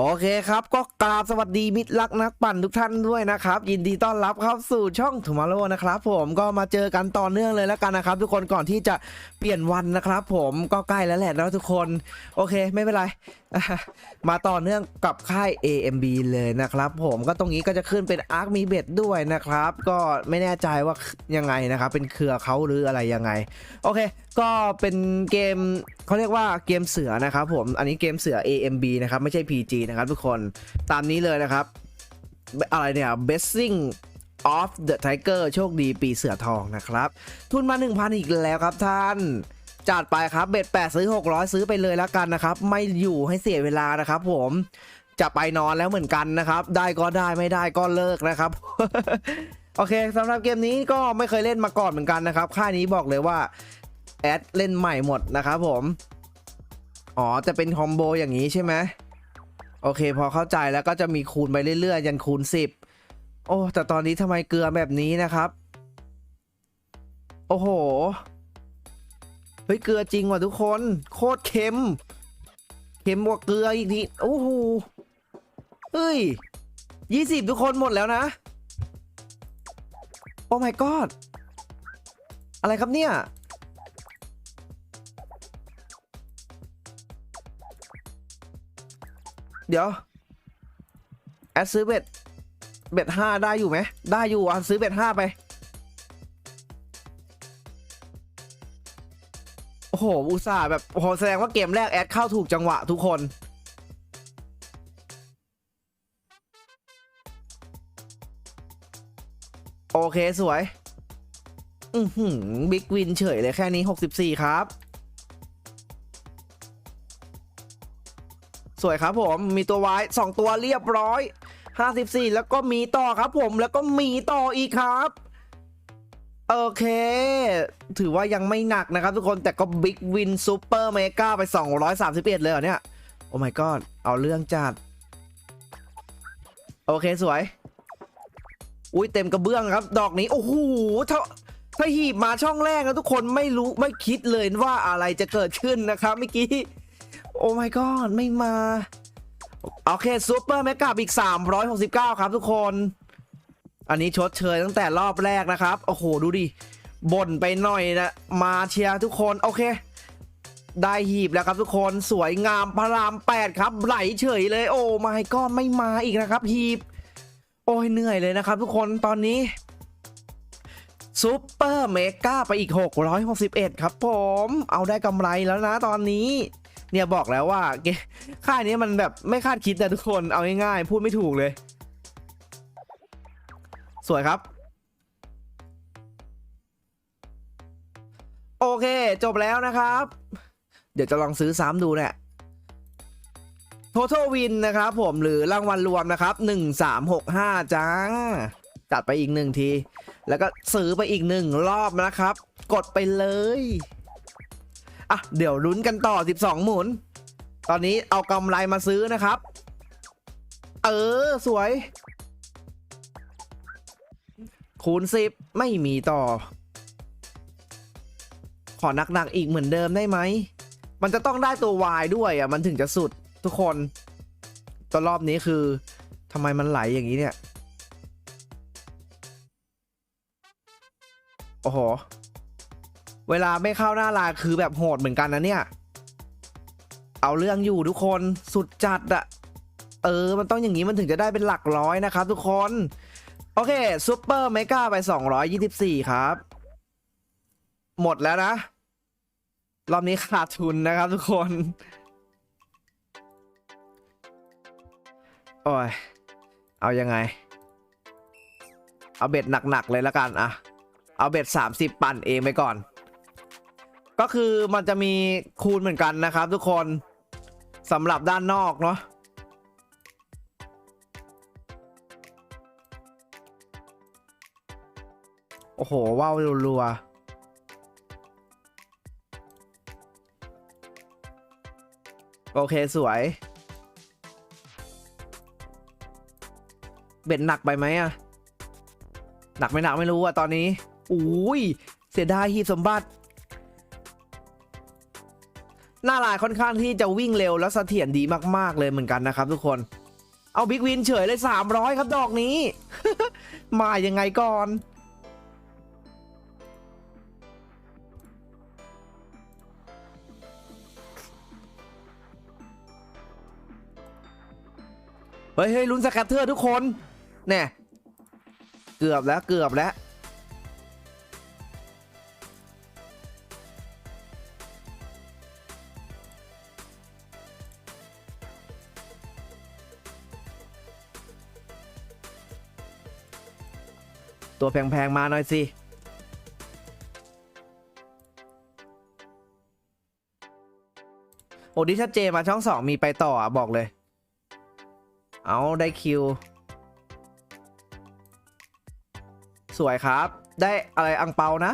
โอเคครับ ก็กราบสวัสดีมิตรรักนักปั่นทุกท่านด้วยนะครับ ยินดีต้อนรับเข้าสู่ช่องทูมาโ r นะครับผมก็มาเจอกันต่อเนื่องเลยแล้วกันนะครับ ทุกคนก่อนที่จะเปลี่ยนวันนะครับ ผมก็ใกล้แล้วแหละนะทุกคน โอเคไม่เป็นไร มาต่อเนื่องกับค่าย AMB เลยนะครับ ผมก็ตรงนี้ก็จะขึ้นเป็น Arc มีเบ็ดด้วยนะครับ ก็ไม่แน่ใจว่ายังไงนะครับ เป็นเครือเขาหรืออะไรยังไง โอเค ก็เป็นเกมเขาเรียกว่าเกมเสือนะครับผมอันนี้เกมเสือ AMB นะครับไม่ใช่ PG นะครับทุกคนตามนี้เลยนะครับ อะไรเนี่ย Blessing of the Tiger โชคดีปีเสือทองนะครับ ทุนมา 1,000 อีกแล้วครับท่านจัดไปครับเบ็ด8ซื้อ 600 ซื้อไปเลยแล้วกันนะครับ ไม่อยู่ให้เสียเวลานะครับผมจะไปนอนแล้วเหมือนกันนะครับ ได้ก็ได้ไม่ได้ก็เลิกนะครับ โอเคสำหรับเกมนี้ก็ไม่เคยเล่นมาก่อนเหมือนกันนะครับ ค่ายนี้บอกเลยว่า แอดเล่นใหม่หมดนะครับผม อ๋อจะเป็นคอมโบอย่างนี้ใช่ไหมโอเค พอเข้าใจแล้วก็จะมีคูณไปเรื่อยๆ ยันคูณ 10 โอ้ แต่ตอนนี้ทำไมเกลือแบบนี้นะครับ โอ้โห เฮ้ย เกลือจริงว่ะทุกคน โคตรเค็ม เค็มกว่าเกลืออีกทีโอ้โหเฮ้ย20ทุกคนหมดแล้วนะ โอ้ my god อะไรครับเนี่ย เดี๋ยว แอดซื้อเบ็ด เบ็ดห้าได้อยู่ไหม ได้อยู่อะซื้อเบ็ดห้าไป โอ้โห อุตส่าห์แบบโอ้โหแสดงว่าเกมแรกแอดเข้าถูกจังหวะทุกคนโอเค สวย อือหือ บิ๊กวินเฉยเลยแค่นี้ 64 ครับ สวยครับผมมีตัววายสองตัวเรียบร้อย 54 แล้วก็มีต่อครับผมแล้วก็มีต่ออีกครับโอเค ถือว่ายังไม่หนักนะครับทุกคนแต่ก็บิ๊กวินซูเปอร์เมกาไป 231 เลยเหรอเนี่ย โอ้ my god เอาเรื่องจัด โอเคสวย อุ้ยเต็มกระเบื้องครับ ดอกนี้ โอ้โหถ้าถ้าหีบมาช่องแรกนะทุกคนไม่รู้ไม่คิดเลยว่าอะไรจะเกิดขึ้นนะครับเมื่อกี้ โอ้ my god ไม่มา โอเคซูเปอร์แมกาอีก 369 ครับทุกคน อันนี้ชดเชยตั้งแต่รอบแรกนะครับ โอ้โห ดูดิบ่นไปหน่อยนะ มาเชียร์ทุกคน โอเค ได้หีบแล้วครับทุกคนสวยงามพระราม 8 ครับ ไหลเฉยเลย โอ้ my god ไม่มาอีกนะครับ หีบ โอ้ยเหนื่อยเลยนะครับ ทุกคนตอนนี้ซูเปอร์เมกาไปอีก 661 ครับผม เอาได้กำไรแล้วนะตอนนี้ เนี่ยบอกแล้วว่าเกค่ายนี้มันแบบไม่คาดคิดนะทุกคนเอาง่ายๆพูดไม่ถูกเลย สวยครับโอเค จบแล้วนะครับ เดี๋ยวจะลองซื้อซ้ำดูเนี่ย Total Win นะครับผมหรือรางวัลรวมนะครับ 1365 จ้า จัดไปอีกหนึ่งที แล้วก็ซื้อไปอีกหนึ่งรอบนะครับ กดไปเลย อะเดี๋ยวลุ้นกันต่อ 12 หมุน ตอนนี้เอากำไรมาซื้อนะครับ เออ สวย คูณ 10 ไม่มีต่อ ขอหนักๆอีกเหมือนเดิมได้ไหม มันจะต้องได้ตัว Y ด้วยอะ มันถึงจะสุดทุกคนตัวรอบนี้คือทำไมมันไหลอย่างนี้เนี่ย โอ้โห เวลาไม่เข้าหน้าลายคือแบบโหดเหมือนกันนะเนี่ย เอาเรื่องอยู่ทุกคนสุดจัดอะเออ มันต้องอย่างนี้มันถึงจะได้เป็นหลักร้อยนะครับทุกคน โอเคซูเปอร์เมกาไป 224 ครับ หมดแล้วนะ รอบนี้ขาดทุนนะครับทุกคน โอ้ย เอายังไง เอาเบ็ดหนัก ๆ เลยละกันอะเอาเบ็ด 30 ปั่นเองไปก่อน ก็คือมันจะมีคูณเหมือนกันนะครับ ทุกคนสำหรับด้านนอกเนาะโอ้โหว้าวรัวโอเคสวย เบ็ดหนักไปไหมอะหนักไม่หนักไม่รู้อะตอนนี้อุ้ยเสียดายหีบสมบัติ หน้าลายค่อนข้างที่จะวิ่งเร็วและเสถียรดีมากๆเลยเหมือนกันนะครับทุกคน เอาบิ๊กวินเฉยเลย 300 ครับดอกนี้ มายังไงก่อนเฮ้ยเฮ้ยลุ้นสแคตเตอร์ทุกคนแน่เกือบแล้วเกือบแล้ว ตัวแพง ๆ มาหน่อยสิ โอ้ดิถ้าเจมาช่องสองมีไปต่ออะ บอกเลย เอาได้คิว สวยครับ ได้อะไรอังเปานะ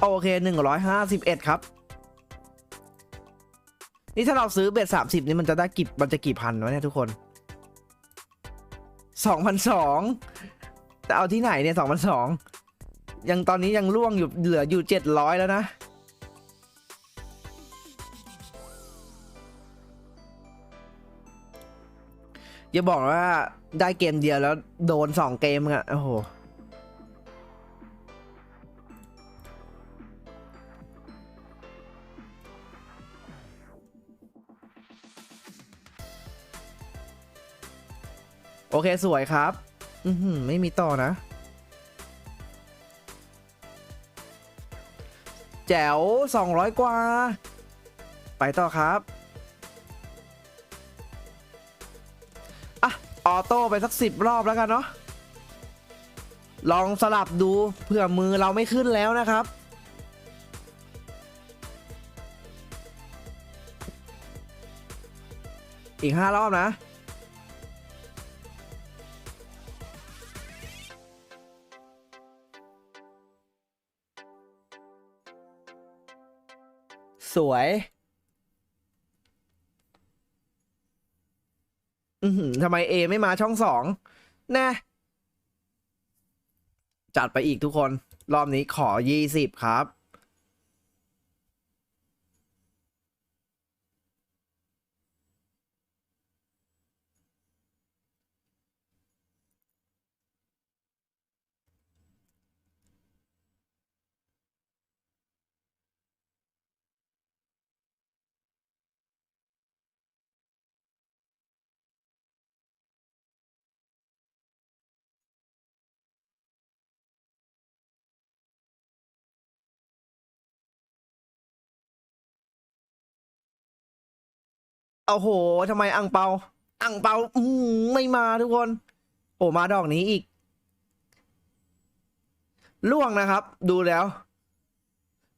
โอเค 151 ครับ นี่ถ้าเราซื้อเบ็ด30 นี่มันจะได้กี่มันจะกี่พันวะเนี่ยทุกคน2,002 แต่เอาที่ไหนเนี่ย2,002ยังตอนนี้ยังล่วงอยู่เหลืออยู่700แล้วนะ อย่าบอกว่าได้เกมเดียวแล้วโดนสองเกมอะโอ้โหโอเค สวยครับ อือหือไม่มีต่อนะ แจ๋ว200 กว่า ไปต่อครับ อะ ออโต้ไปสักสิบรอบแล้วกันเนาะลองสลับดูเผื่อมือเราไม่ขึ้นแล้วนะครับ อีกห้ารอบนะ สวย อืมทำไมเอไม่มาช่องสองแน่จัดไปอีกทุกคน รอบนี้ขอยี่สิบครับ โอ้โหทำไมอังเปา อังเปาอืมไม่มาทุกคน โอ้มาดอกนี้อีก ล่วงนะครับ ดูแล้ว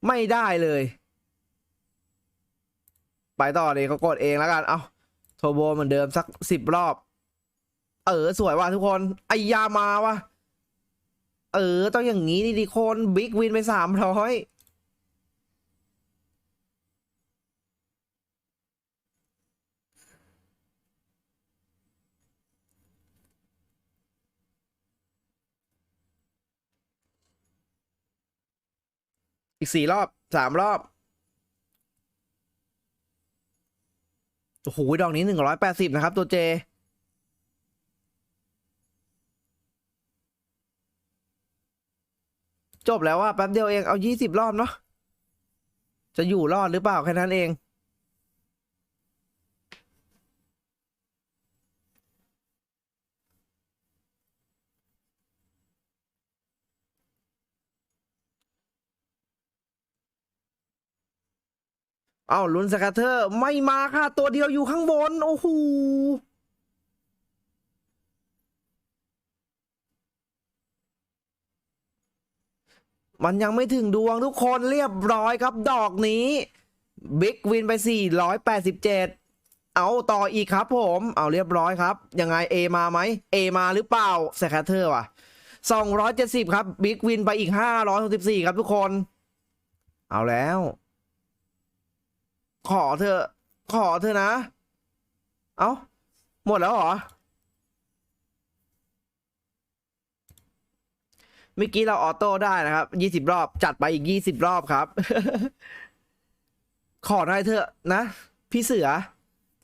ไม่ได้เลย ไปต่อเลยเขากดเองแล้วกัน เอาโทโบเหมือนเดิมสักสิบรอบ เออ สวยว่ะทุกคนไอยามาว่ะ เออ ต้องอย่างนี้นี่ดิคน บิ๊กวินไปสามร้อย อีกสี่รอบสามรอบ โอ้โห ดอกนี้หนึ่งร้อยแปดสิบนะครับ ตัวเจ จบแล้วว่าแป๊บเดียวเองเอายี่สิบรอบเนาะจะอยู่รอดหรือเปล่าแค่นั้นเอง เอ้าลุ้นสกัตเตอร์ไม่มาค่ะ ตัวเดียวอยู่ข้างบน โอ้โหมันยังไม่ถึงดวงทุกคนเรียบร้อยครับดอกนี้บิ๊กวินไป 487 เอาต่ออีกครับผม เอาเรียบร้อยครับ ยังไง A มาไหม A มาหรือเปล่าสแคเตอร์ว่ะ 270 ครับบิ๊กวินไปอีก 564 ครับทุกคน เอาแล้ว ขอเธอ ขอเธอนะ เอาหมดแล้วเหรอ เมื่อกี้เราออโต้ได้นะครับ ยี่สิบรอบ จัดไปอีกยี่สิบรอบครับ ขอหน่อยเถอะนะ พี่เสือ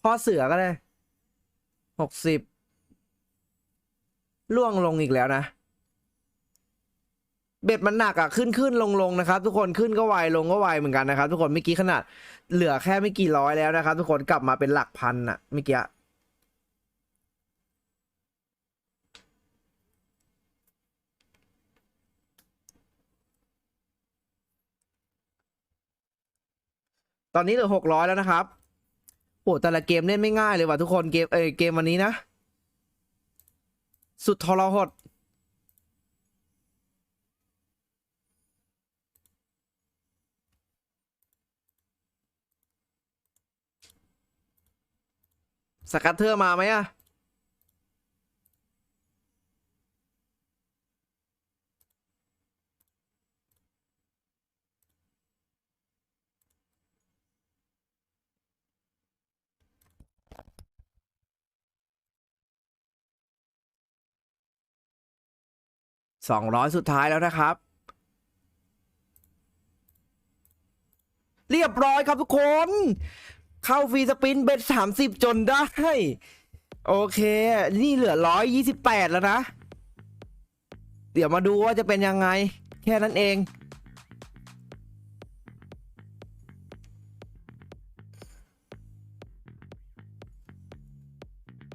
พ่อเสือก็ได้ หกสิบ ล่วงลงอีกแล้วนะ เบ็ดมันหนักอะขึ้นขึ้นลงลงนะครับ ทุกคนขึ้นก็ไวลงก็ไวเหมือนกันนะครับ ทุกคนเมื่อกี้ขนาดเหลือแค่ไม่กี่ร้อยแล้วนะครับ ทุกคนกลับมาเป็นหลักพันอะเมื่อกี้ตอนนี้เหลือหกร้อยแล้วนะครับโอ้แต่ละเกมเล่นไม่ง่ายเลยว่ะทุกคนเกมเอยเกมวันนี้นะ สุดทรหด สกัตเทอร์มาไหมอะสองร้อยสุดท้ายแล้วนะครับ เรียบร้อยครับทุกคน เข้าฟรีสปินเบ็ดสามสิบจนได้ โอเค นี่เหลือร้อยยี่สิบแปดแล้วนะ เดี๋ยวมาดูว่าจะเป็นยังไง แค่นั้นเอง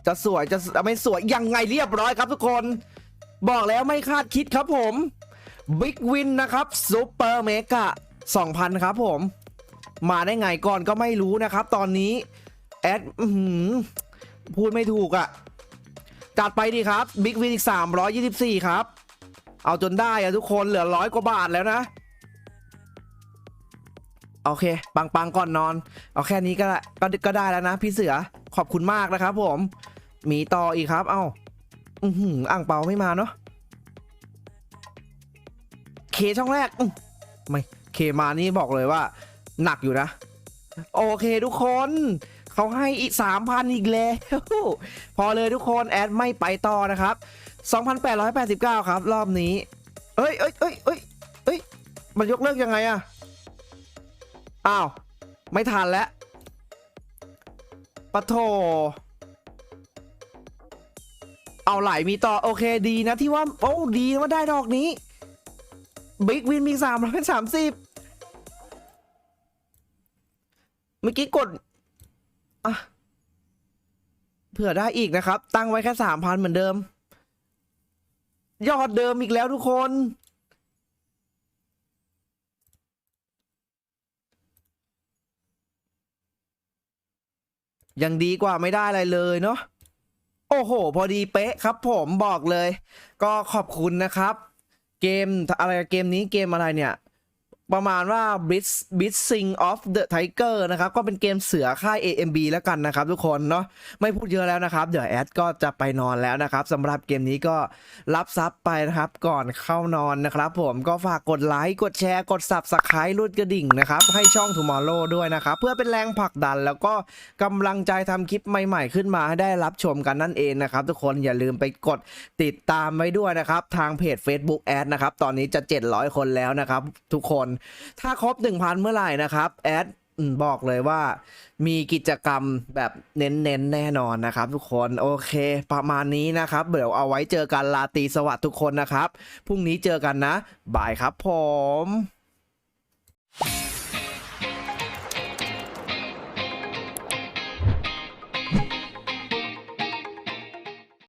จะสวยจะไม่สวยยังไงเรียบร้อยครับทุกคน บอกแล้วไม่คาดคิดครับผมบิ๊กวินนะครับซูเปอร์เมกะ2,000 ครับผม มาได้ไงก่อนก็ไม่รู้นะครับ ตอนนี้แอดอพูดไม่ถูกอะ่ะ จัดไปดีครับบิ๊กวินอีก 324 ครับ เอาจนได้อะทุกคนเหลือร้อยกว่าบาทแล้วนะ โอเค ปังปังก่อนนอน เอาแค่นี้ก็ได้ก็ก็ได้แล้วนะ พี่เสือขอบคุณมากนะครับผม มีต่ออีกครับ เอ้าอือหืออ่างเปาไม่มาเนาะเคช่องแรกไม่เคมานี่บอกเลยว่า หนักอยู่นะ โอเคทุกคนเขาให้อีก 3,000 อีกแล้ว พอเลยทุกคนแอดไม่ไปต่อนะครับ 2,889 ครับรอบนี้ เอ้ยเอ้ยเอ้ยเอ้ยเอ้ยมันยกเลิกยังไงอะอ้าว ไม่ทันแล้วปะโถเอาไหลมีต่อโอเคดีนะที่ว่า โอ้ดีว่าได้ดอกนี้ บิ๊กวินมีสามร้อยสามสิบ เมื่อกี้กดอะเผื่อได้อีกนะครับ ตั้งไว้แค่สามพันเหมือนเดิม ยอดเดิมอีกแล้วทุกคน ยังดีกว่าไม่ได้อะไรเลยเนาะโอ้โห พอดีเป๊ะครับผมบอกเลย ก็ขอบคุณนะครับ เกมอะไรเกมนี้เกมอะไรเนี่ย ประมาณว่า b i t Blitzing of the Tiger นะครับ ก็เป็นเกมเสือค่าย AMB แล้วกันนะครับทุกคนเนาะไม่พูดเยอะแล้วนะครับ เดี๋ยวแอดก็จะไปนอนแล้วนะครับสำหรับเกมนี้ก็รับซับไปนะครับ ก่อนเข้านอนนะครับผมก็ฝากกดไลค์ กดแชร์ กด Subscribe รุดกระดิ่งนะครับ ให้ช่อง Tomorrow ด้วยนะครับ เพื่อเป็นแรงผลักดัน แล้วก็กำลังใจทำคลิปใหม่ๆ ขึ้นมาให้ได้รับชมกันนั่นเองนะครับ ทุกคนอย่าลืมไปกดติดตามไว้ด้วยนะครับทางเพจ Facebook แอดนะครับตอนนี้จะ 700 คนแล้วนะครับทุกคนถ้าครบ 1,000 เมื่อไหร่นะครับแอดบอกเลยว่ามีกิจกรรมแบบเน้นๆแน่นอนนะครับ ทุกคนโอเค ประมาณนี้นะครับ เดี๋ยวเอาไว้เจอกันลาตีสวัสดิ์ทุกคนนะครับพรุ่งนี้เจอกันนะ บายครับผม